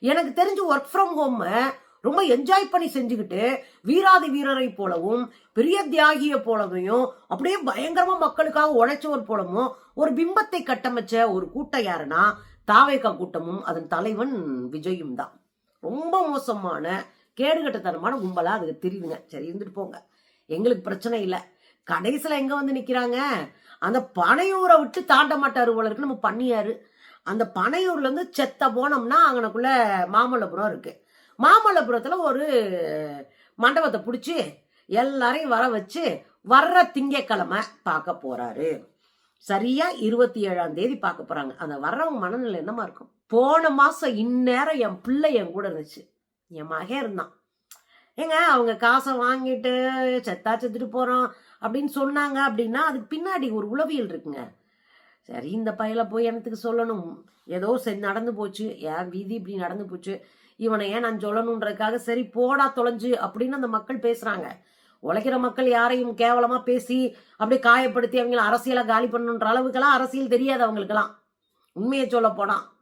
எனக்கு தெரிஞ்சு work from home ரொம்ப என்ஜாய் பண்ணி செஞ்சுக்கிட்டு வீராதி வீரரை போலவும் பெரிய தியாகியை போலவையும் அப்படியே பயங்கரமா மக்களுக்காக உழைச்சவர் போலவும் ஒரு பிம்பத்தை கட்டமைச்ச ஒரு கூட்டம் யாருன்னா தாவேகா கூட்டமும் அதன் தலைவன் விஜயும் தான். ரொம்ப மோசமான கேடுகட்டத்தனமான கும்பலா அதுக்கு தெரியுதுங்க. சரி இருந்துட்டு போங்க. எங்களுக்கு பிரச்சனை இல்லை. கடைசியில் எங்கே வந்து நிற்கிறாங்க அந்த பனையூரை விட்டு தாண்ட மாட்டார் போல இருக்கு. நம்ம பண்ணியாரு. அந்த பனையூர்லேருந்து செத்த போனோம்னா அங்கனக்குள்ளே மாமல்லபுரம் இருக்குது மாமல்லபுரத்தில் ஒரு மண்டபத்தை பிடிச்சி எல்லாரையும் வர வச்சு வர்ற திங்கக்கிழமை பார்க்க போகிறாரு சரியாக இருபத்தி ஏழாம் தேதி பார்க்க போகிறாங்க அந்த வர்றவங்க மனநிலை என்னமா இருக்கும்? போன மாதம் இந்நேரம் என் பிள்ளை என் கூட இருந்துச்சு. என் மகன் இருந்தான். ஏங்க அவங்க காசை வாங்கிட்டு செத்தா செத்துட்டு போகிறோம் அப்படின்னு சொன்னாங்க அப்படின்னா அதுக்கு பின்னாடி ஒரு உளவியல் இருக்குங்க. சரி இந்த பையல போய் எனத்துக்கு சொல்லணும்? ஏதோ சரி நடந்து போச்சு. ஏன் வீதி இப்படி நடந்து போச்சு? இவனை ஏன் நான் சொல்லணுன்றதுக்காக சரி போடா தொலைஞ்சு அப்படின்னு அந்த மக்கள் பேசுறாங்க. உழைக்கிற மக்கள் யாரையும் கேவலமா பேசி அப்படியே காயப்படுத்தி அவங்கள அரசியலை காலி பண்ணுன்ற அளவுக்கெல்லாம் அரசியல் தெரியாது அவங்களுக்கெல்லாம். உண்மையை சொல்ல போனா.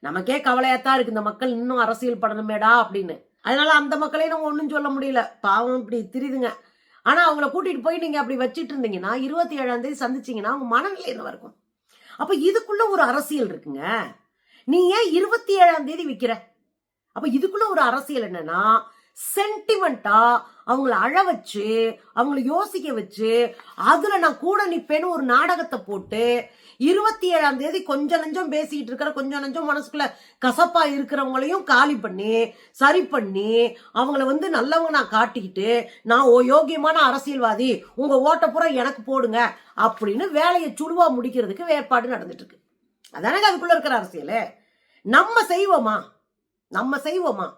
நமக்கே கவலையாத்தான் இருக்கு இந்த மக்கள் இன்னும் அரசியல் பண்ணணுமேடா அப்படின்னு. அதனால அந்த மக்களையும் நம்ம ஒன்றும் சொல்ல முடியல. பாவம் இப்படி தெரியுதுங்க ஆனால் அவங்கள கூட்டிட்டு போய் நீங்க அப்படி வச்சிட்டு இருந்தீங்கன்னா இருபத்தி ஏழாம் தேதி சந்திச்சீங்கன்னா அவங்க மனநிலை என்ன இருக்கும்? அப்போ இதுக்குள்ள ஒரு அரசியல் இருக்குங்க. நீ ஏன் இருபத்தி ஏழாம் தேதி விற்கிற அப்போ இதுக்குள்ள ஒரு அரசியல் என்னன்னா சென்டிமெண்டா அவங்கள அழ வச்சு அவங்கள யோசிக்க வச்சு அதுல நான் கூட நிப்பேன்னு ஒரு நாடகத்தை போட்டு இருபத்தி ஏழாம் தேதி கொஞ்சம் நஞ்சம் பேசிக்கிட்டு இருக்கிற கொஞ்சம் நஞ்சம் மனசுக்குள்ள கசப்பா இருக்கிறவங்களையும் காலி பண்ணி சரி பண்ணி அவங்கள வந்து நல்லவங்க நான் காட்டிக்கிட்டு நான் ஓ யோகியமான அரசியல்வாதி உங்க ஓட்டப்புறம் பூரா எனக்கு போடுங்க அப்படின்னு வேலையை சுடுவா முடிக்கிறதுக்கு வேறுபாடு நடந்துட்டு இருக்கு அதானே அதுக்குள்ள இருக்கிற அரசியல்? நம்ம செய்வோமா? நம்ம செய்வோமா?